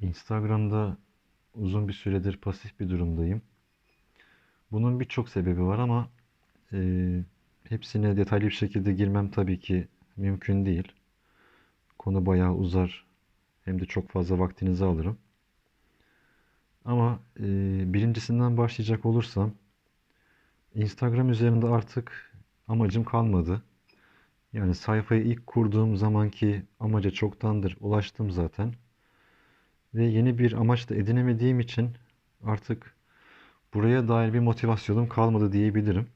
Instagram'da uzun bir süredir pasif bir durumdayım. Bunun birçok sebebi var ama e, hepsine detaylı bir şekilde girmem tabii ki mümkün değil. Konu bayağı uzar hem de çok fazla vaktinizi alırım. Ama e, birincisinden başlayacak olursam Instagram üzerinde artık amacım kalmadı. Yani sayfayı ilk kurduğum zamanki amaca çoktandır ulaştım zaten. Ve yeni bir amaç da edinemediğim için artık buraya dair bir motivasyonum kalmadı diyebilirim.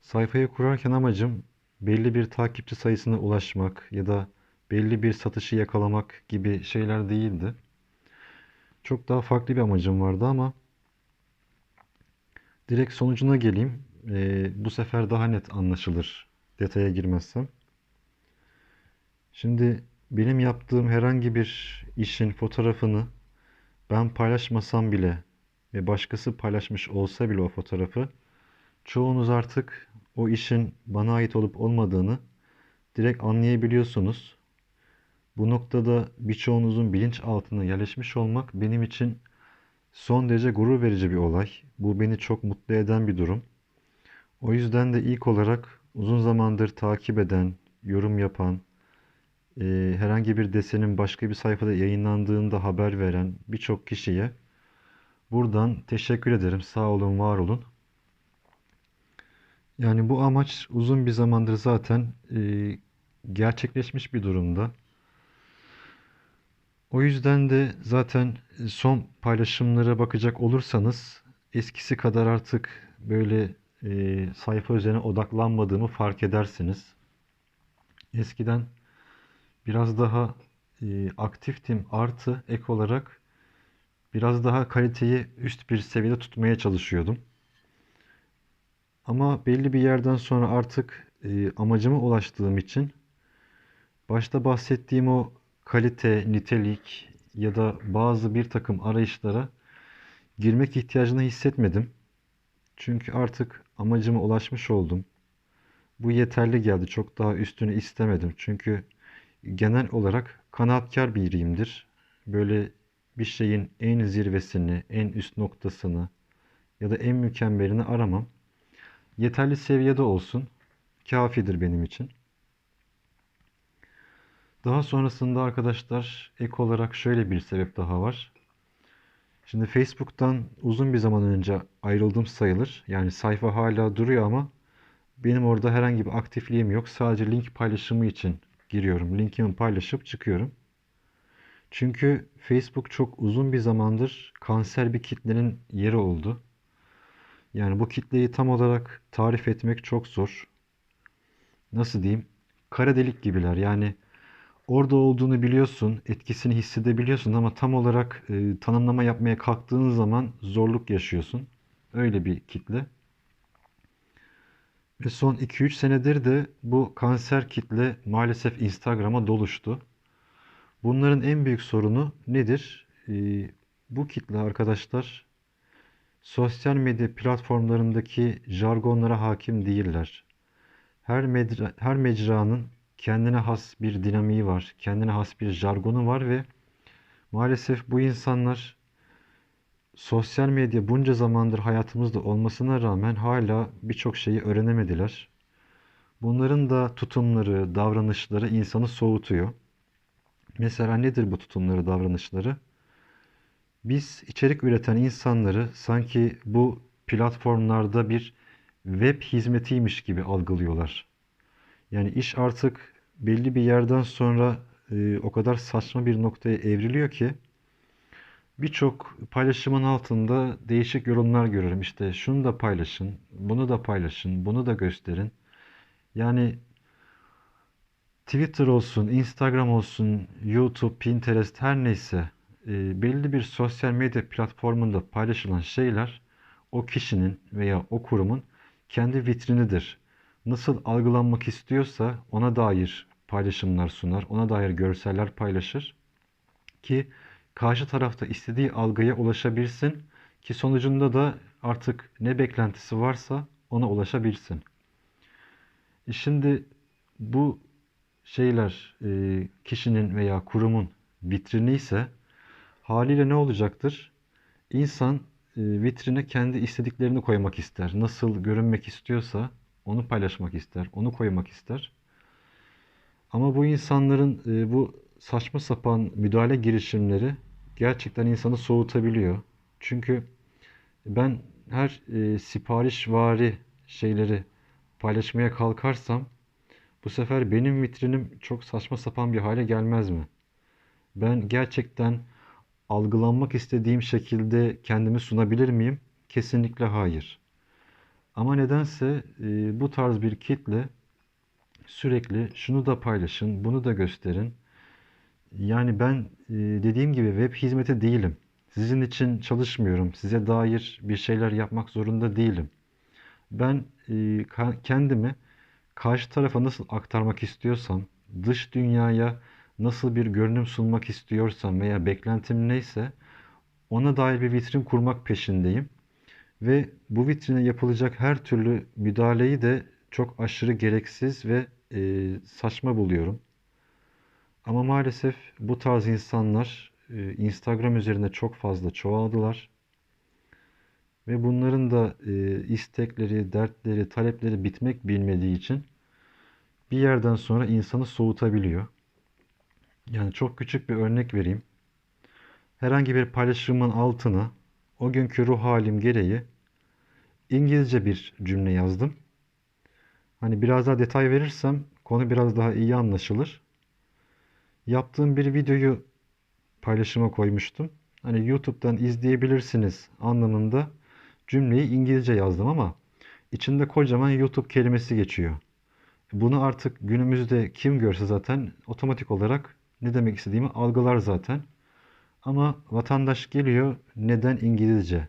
Sayfayı kurarken amacım belli bir takipçi sayısına ulaşmak ya da belli bir satışı yakalamak gibi şeyler değildi. Çok daha farklı bir amacım vardı ama direkt sonucuna geleyim. Ee, bu sefer daha net anlaşılır detaya girmezsem. Şimdi benim yaptığım herhangi bir işin fotoğrafını ben paylaşmasam bile ve başkası paylaşmış olsa bile o fotoğrafı çoğunuz artık o işin bana ait olup olmadığını direkt anlayabiliyorsunuz. Bu noktada birçoğunuzun bilinç altına yerleşmiş olmak benim için son derece gurur verici bir olay. Bu beni çok mutlu eden bir durum. O yüzden de ilk olarak uzun zamandır takip eden, yorum yapan, e, herhangi bir desenin başka bir sayfada yayınlandığında haber veren birçok kişiye buradan teşekkür ederim. Sağ olun, var olun. Yani bu amaç uzun bir zamandır zaten e, gerçekleşmiş bir durumda. O yüzden de zaten son paylaşımlara bakacak olursanız eskisi kadar artık böyle e, sayfa üzerine odaklanmadığımı fark edersiniz. Eskiden biraz daha e, aktiftim artı ek olarak biraz daha kaliteyi üst bir seviyede tutmaya çalışıyordum. Ama belli bir yerden sonra artık e, amacıma ulaştığım için başta bahsettiğim o kalite, nitelik ya da bazı bir takım arayışlara girmek ihtiyacını hissetmedim. Çünkü artık amacıma ulaşmış oldum. Bu yeterli geldi. Çok daha üstünü istemedim. Çünkü genel olarak kanaatkar biriyimdir. Böyle bir şeyin en zirvesini, en üst noktasını ya da en mükemmelini aramam. Yeterli seviyede olsun. Kafidir benim için. Daha sonrasında arkadaşlar ek olarak şöyle bir sebep daha var. Şimdi Facebook'tan uzun bir zaman önce ayrıldım sayılır. Yani sayfa hala duruyor ama benim orada herhangi bir aktifliğim yok. Sadece link paylaşımı için giriyorum. Linkimi paylaşıp çıkıyorum. Çünkü Facebook çok uzun bir zamandır kanser bir kitlenin yeri oldu. Yani bu kitleyi tam olarak tarif etmek çok zor. Nasıl diyeyim? Kara delik gibiler. Yani orada olduğunu biliyorsun, etkisini hissedebiliyorsun ama tam olarak e, tanımlama yapmaya kalktığın zaman zorluk yaşıyorsun. Öyle bir kitle. Ve son 2-3 senedir de bu kanser kitle maalesef Instagram'a doluştu. Bunların en büyük sorunu nedir? Ee, bu kitle arkadaşlar sosyal medya platformlarındaki jargonlara hakim değiller. Her, medra, her mecranın kendine has bir dinamiği var, kendine has bir jargonu var ve maalesef bu insanlar sosyal medya bunca zamandır hayatımızda olmasına rağmen hala birçok şeyi öğrenemediler. Bunların da tutumları, davranışları insanı soğutuyor. Mesela nedir bu tutumları, davranışları? Biz içerik üreten insanları sanki bu platformlarda bir web hizmetiymiş gibi algılıyorlar. Yani iş artık belli bir yerden sonra e, o kadar saçma bir noktaya evriliyor ki birçok paylaşımın altında değişik yorumlar görüyorum. İşte şunu da paylaşın, bunu da paylaşın, bunu da gösterin. Yani Twitter olsun, Instagram olsun, YouTube, Pinterest her neyse e, belli bir sosyal medya platformunda paylaşılan şeyler o kişinin veya o kurumun kendi vitrinidir. Nasıl algılanmak istiyorsa ona dair paylaşımlar sunar, ona dair görseller paylaşır ki karşı tarafta istediği algıya ulaşabilsin ki sonucunda da artık ne beklentisi varsa ona ulaşabilsin. E şimdi bu şeyler e, kişinin veya kurumun vitrini ise haliyle ne olacaktır? İnsan e, vitrine kendi istediklerini koymak ister. Nasıl görünmek istiyorsa onu paylaşmak ister, onu koymak ister. Ama bu insanların e, bu saçma sapan müdahale girişimleri gerçekten insanı soğutabiliyor. Çünkü ben her e, siparişvari şeyleri paylaşmaya kalkarsam bu sefer benim vitrinim çok saçma sapan bir hale gelmez mi? Ben gerçekten algılanmak istediğim şekilde kendimi sunabilir miyim? Kesinlikle hayır. Ama nedense e, bu tarz bir kitle sürekli şunu da paylaşın, bunu da gösterin. Yani ben e, dediğim gibi web hizmeti değilim. Sizin için çalışmıyorum. Size dair bir şeyler yapmak zorunda değilim. Ben e, kendimi karşı tarafa nasıl aktarmak istiyorsam, dış dünyaya nasıl bir görünüm sunmak istiyorsam veya beklentim neyse ona dair bir vitrin kurmak peşindeyim. Ve bu vitrine yapılacak her türlü müdahaleyi de çok aşırı gereksiz ve e, saçma buluyorum. Ama maalesef bu tarz insanlar e, Instagram üzerinde çok fazla çoğaldılar. Ve bunların da e, istekleri, dertleri, talepleri bitmek bilmediği için bir yerden sonra insanı soğutabiliyor. Yani çok küçük bir örnek vereyim. Herhangi bir paylaşımın altına o günkü ruh halim gereği İngilizce bir cümle yazdım. Hani biraz daha detay verirsem konu biraz daha iyi anlaşılır. Yaptığım bir videoyu paylaşıma koymuştum. Hani YouTube'dan izleyebilirsiniz anlamında cümleyi İngilizce yazdım ama içinde kocaman YouTube kelimesi geçiyor. Bunu artık günümüzde kim görse zaten otomatik olarak ne demek istediğimi algılar zaten. Ama vatandaş geliyor neden İngilizce?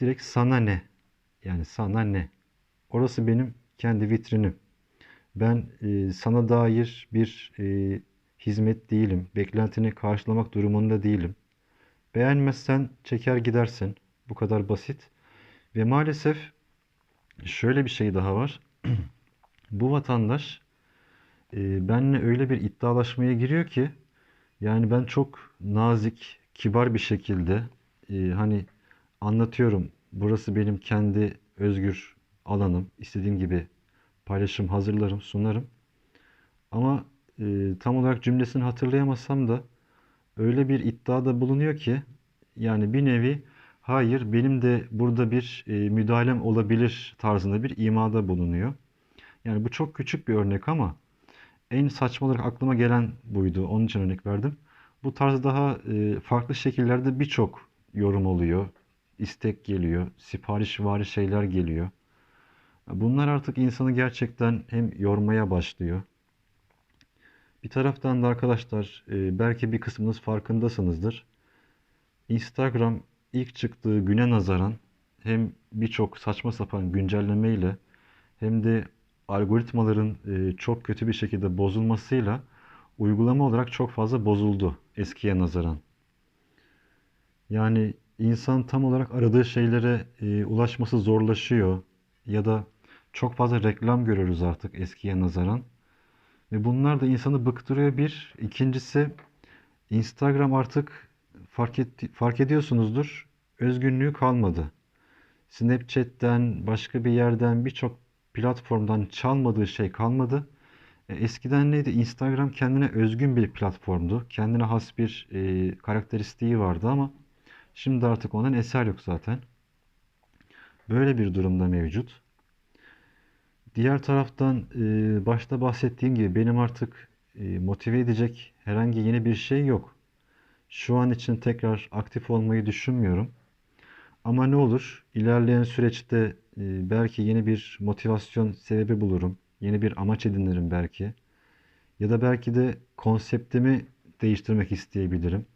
Direkt sana ne? Yani sana ne? Orası benim kendi vitrinim. Ben e, sana dair bir e, hizmet değilim. Beklentini karşılamak durumunda değilim. Beğenmezsen çeker gidersin. Bu kadar basit. Ve maalesef şöyle bir şey daha var. Bu vatandaş e, benle öyle bir iddialaşmaya giriyor ki yani ben çok nazik, kibar bir şekilde e, hani anlatıyorum. Burası benim kendi özgür alanım. İstediğim gibi paylaşım hazırlarım, sunarım. Ama e, tam olarak cümlesini hatırlayamasam da öyle bir iddiada bulunuyor ki yani bir nevi hayır benim de burada bir e, müdahalem olabilir tarzında bir imada bulunuyor. Yani bu çok küçük bir örnek ama en saçma olarak aklıma gelen buydu. Onun için örnek verdim. Bu tarz daha e, farklı şekillerde birçok yorum oluyor. istek geliyor. Sipariş vari şeyler geliyor. Bunlar artık insanı gerçekten hem yormaya başlıyor. Bir taraftan da arkadaşlar e, belki bir kısmınız farkındasınızdır. Instagram ilk çıktığı güne nazaran hem birçok saçma sapan güncelleme ile hem de algoritmaların e, çok kötü bir şekilde bozulmasıyla uygulama olarak çok fazla bozuldu eskiye nazaran. Yani insan tam olarak aradığı şeylere e, ulaşması zorlaşıyor ya da çok fazla reklam görüyoruz artık eskiye nazaran. Ve bunlar da insanı bıktırıyor bir. İkincisi Instagram artık fark, etti, fark ediyorsunuzdur özgünlüğü kalmadı. Snapchat'ten başka bir yerden birçok platformdan çalmadığı şey kalmadı. E, eskiden neydi? Instagram kendine özgün bir platformdu. Kendine has bir e, karakteristiği vardı ama şimdi artık ondan eser yok zaten. Böyle bir durumda mevcut. Diğer taraftan e, başta bahsettiğim gibi benim artık e, motive edecek herhangi yeni bir şey yok. Şu an için tekrar aktif olmayı düşünmüyorum. Ama ne olur ilerleyen süreçte e, belki yeni bir motivasyon sebebi bulurum. Yeni bir amaç edinirim belki. Ya da belki de konseptimi değiştirmek isteyebilirim.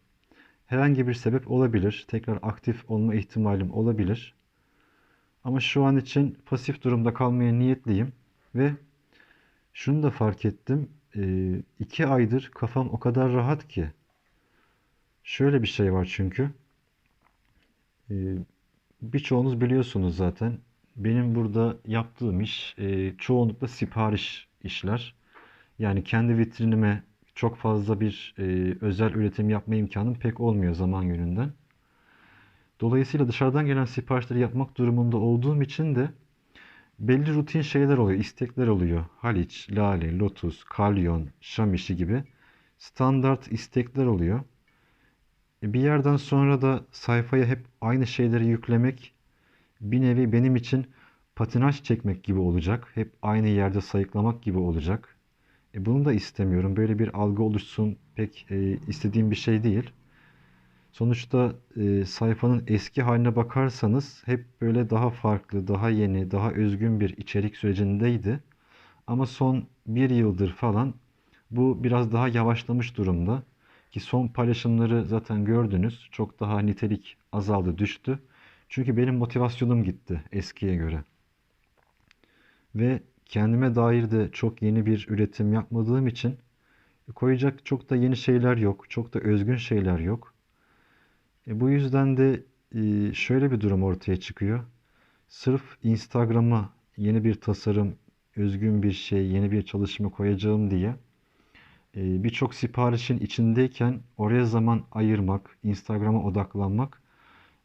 Herhangi bir sebep olabilir. Tekrar aktif olma ihtimalim olabilir. Ama şu an için pasif durumda kalmaya niyetliyim. Ve şunu da fark ettim. E, iki aydır kafam o kadar rahat ki. Şöyle bir şey var çünkü. Ee, birçoğunuz biliyorsunuz zaten. Benim burada yaptığım iş e, çoğunlukla sipariş işler. Yani kendi vitrinime çok fazla bir e, özel üretim yapma imkanım pek olmuyor zaman yönünden. Dolayısıyla dışarıdan gelen siparişleri yapmak durumunda olduğum için de belli rutin şeyler oluyor, istekler oluyor. Haliç, Lale, Lotus, Kalyon, Şam gibi standart istekler oluyor. E, Bir yerden sonra da sayfaya hep aynı şeyleri yüklemek bir nevi benim için patinaj çekmek gibi olacak. Hep aynı yerde sayıklamak gibi olacak. E bunu da istemiyorum. Böyle bir algı oluşsun pek e, istediğim bir şey değil. Sonuçta e, sayfanın eski haline bakarsanız hep böyle daha farklı, daha yeni, daha özgün bir içerik sürecindeydi. Ama son bir yıldır falan bu biraz daha yavaşlamış durumda. Ki son paylaşımları zaten gördünüz. Çok daha nitelik azaldı, düştü. Çünkü benim motivasyonum gitti eskiye göre. Ve kendime dair de çok yeni bir üretim yapmadığım için koyacak çok da yeni şeyler yok. Çok da özgün şeyler yok. E, bu yüzden de e, şöyle bir durum ortaya çıkıyor. Sırf Instagram'a yeni bir tasarım, özgün bir şey, yeni bir çalışma koyacağım diye e, birçok siparişin içindeyken oraya zaman ayırmak, Instagram'a odaklanmak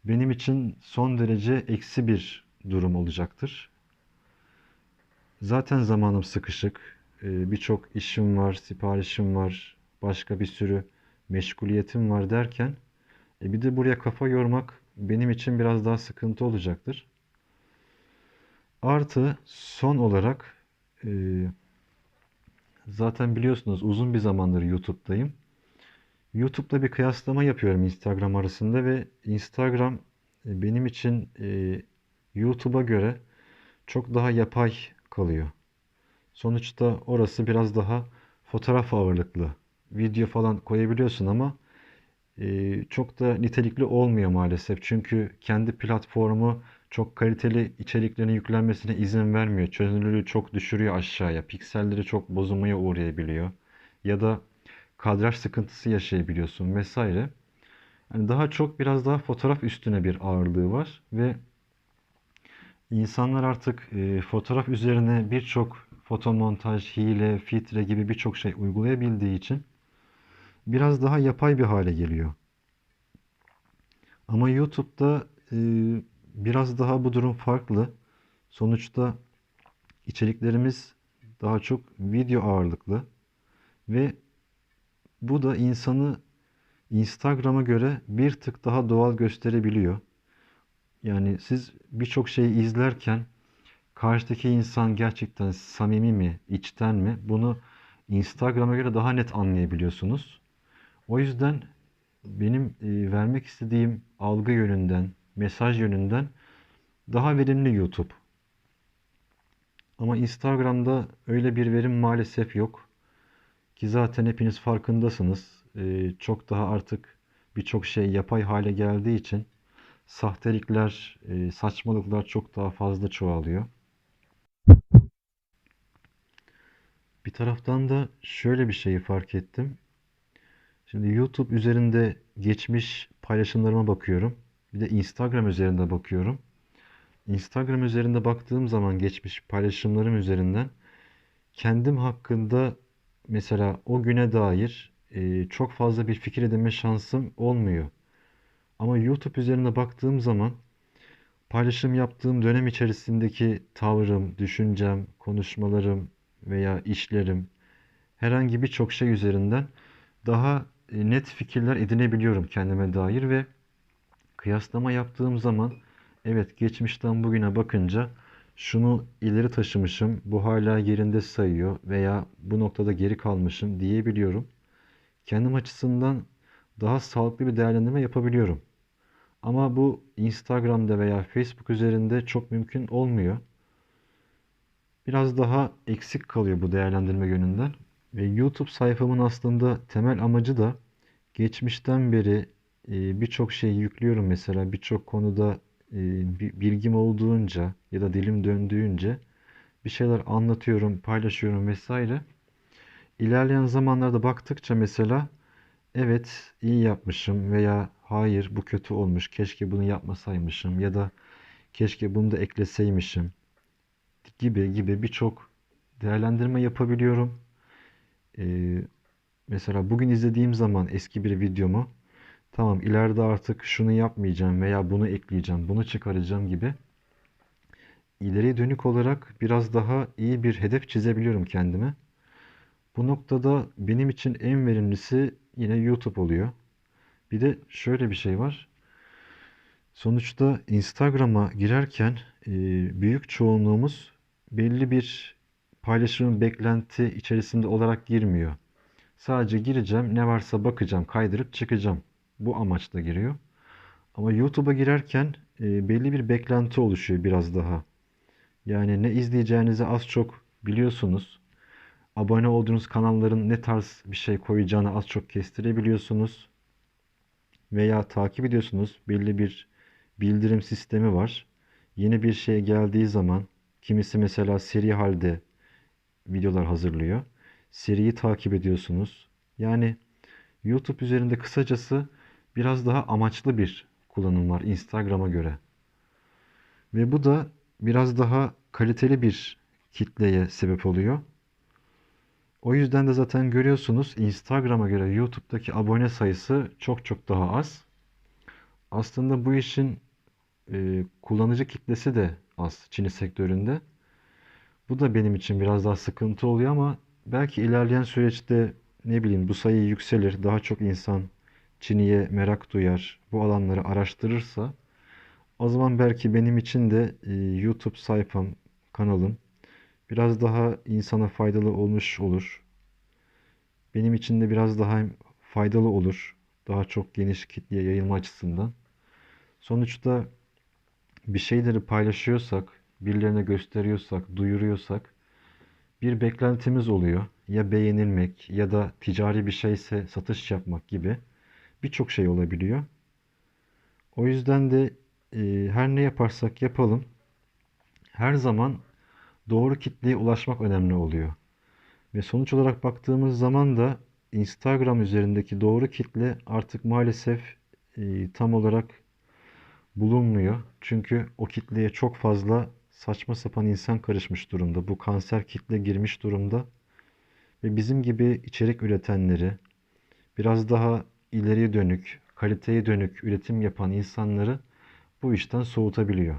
benim için son derece eksi bir durum olacaktır. Zaten zamanım sıkışık. E, birçok işim var, siparişim var, başka bir sürü meşguliyetim var derken e, bir de buraya kafa yormak benim için biraz daha sıkıntı olacaktır. Artı son olarak e, zaten biliyorsunuz uzun bir zamandır YouTube'dayım. YouTube'da bir kıyaslama yapıyorum Instagram arasında ve Instagram e, benim için e, YouTube'a göre çok daha yapay kalıyor. Sonuçta orası biraz daha fotoğraf ağırlıklı. Video falan koyabiliyorsun ama çok da nitelikli olmuyor maalesef. Çünkü kendi platformu çok kaliteli içeriklerin yüklenmesine izin vermiyor. Çözünürlüğü çok düşürüyor aşağıya. Pikselleri çok bozulmaya uğrayabiliyor. Ya da kadraj sıkıntısı yaşayabiliyorsun vesaire. Yani daha çok biraz daha fotoğraf üstüne bir ağırlığı var ve insanlar artık e, fotoğraf üzerine birçok fotomontaj, hile, filtre gibi birçok şey uygulayabildiği için biraz daha yapay bir hale geliyor. Ama YouTube'da e, biraz daha bu durum farklı. Sonuçta içeriklerimiz daha çok video ağırlıklı ve bu da insanı Instagram'a göre bir tık daha doğal gösterebiliyor. Yani siz birçok şeyi izlerken karşıdaki insan gerçekten samimi mi, içten mi? Bunu Instagram'a göre daha net anlayabiliyorsunuz. O yüzden benim e, vermek istediğim algı yönünden, mesaj yönünden daha verimli YouTube. Ama Instagram'da öyle bir verim maalesef yok. Ki zaten hepiniz farkındasınız. E, çok daha artık birçok şey yapay hale geldiği için sahtelikler, e, saçmalıklar çok daha fazla çoğalıyor. Bir taraftan da şöyle bir şeyi fark ettim. Şimdi YouTube üzerinde geçmiş paylaşımlarıma bakıyorum. Bir de Instagram üzerinde bakıyorum. Instagram üzerinde baktığım zaman geçmiş paylaşımlarım üzerinden kendim hakkında mesela o güne dair e, çok fazla bir fikir edinme şansım olmuyor. Ama YouTube üzerine baktığım zaman paylaşım yaptığım dönem içerisindeki tavrım, düşüncem, konuşmalarım veya işlerim herhangi birçok şey üzerinden daha net fikirler edinebiliyorum kendime dair ve kıyaslama yaptığım zaman evet geçmişten bugüne bakınca şunu ileri taşımışım, bu hala yerinde sayıyor veya bu noktada geri kalmışım diyebiliyorum. Kendim açısından daha sağlıklı bir değerlendirme yapabiliyorum. Ama bu Instagram'da veya Facebook üzerinde çok mümkün olmuyor. Biraz daha eksik kalıyor bu değerlendirme yönünden. Ve YouTube sayfamın aslında temel amacı da geçmişten beri e, birçok şey yüklüyorum mesela birçok konuda e, bilgim olduğunca ya da dilim döndüğünce bir şeyler anlatıyorum, paylaşıyorum vesaire. İlerleyen zamanlarda baktıkça mesela evet iyi yapmışım veya hayır bu kötü olmuş, keşke bunu yapmasaymışım ya da keşke bunu da ekleseymişim gibi gibi birçok değerlendirme yapabiliyorum. Ee, mesela bugün izlediğim zaman eski bir videomu tamam ileride artık şunu yapmayacağım veya bunu ekleyeceğim, bunu çıkaracağım gibi ileriye dönük olarak biraz daha iyi bir hedef çizebiliyorum kendime. Bu noktada benim için en verimlisi yine YouTube oluyor. Bir de şöyle bir şey var. Sonuçta Instagram'a girerken büyük çoğunluğumuz belli bir paylaşımın beklenti içerisinde olarak girmiyor. Sadece gireceğim, ne varsa bakacağım, kaydırıp çıkacağım. Bu amaçla giriyor. Ama YouTube'a girerken e, belli bir beklenti oluşuyor biraz daha. Yani ne izleyeceğinizi az çok biliyorsunuz. Abone olduğunuz kanalların ne tarz bir şey koyacağını az çok kestirebiliyorsunuz. Veya takip ediyorsunuz. Belli bir bildirim sistemi var. Yeni bir şey geldiği zaman kimisi mesela seri halde videolar hazırlıyor. Seriyi takip ediyorsunuz. Yani YouTube üzerinde kısacası biraz daha amaçlı bir kullanım var Instagram'a göre. Ve bu da biraz daha kaliteli bir kitleye sebep oluyor. O yüzden de zaten görüyorsunuz Instagram'a göre YouTube'daki abone sayısı çok çok daha az. Aslında bu işin e, kullanıcı kitlesi de az Çin sektöründe. Bu da benim için biraz daha sıkıntı oluyor ama belki ilerleyen süreçte ne bileyim bu sayı yükselir. Daha çok insan Çin'iye merak duyar. Bu alanları araştırırsa o zaman belki benim için de e, YouTube sayfam, kanalım biraz daha insana faydalı olmuş olur. Benim için de biraz daha faydalı olur. Daha çok geniş kitleye yayılma açısından. Sonuçta bir şeyleri paylaşıyorsak, birilerine gösteriyorsak, duyuruyorsak bir beklentimiz oluyor. Ya beğenilmek ya da ticari bir şeyse satış yapmak gibi birçok şey olabiliyor. O yüzden de e, her ne yaparsak yapalım her zaman doğru kitleye ulaşmak önemli oluyor. Ve sonuç olarak baktığımız zaman da Instagram üzerindeki doğru kitle artık maalesef e, tam olarak bulunmuyor. Çünkü o kitleye çok fazla saçma sapan insan karışmış durumda. Bu kanser kitle girmiş durumda. Ve bizim gibi içerik üretenleri, biraz daha ileriye dönük, kaliteye dönük üretim yapan insanları bu işten soğutabiliyor.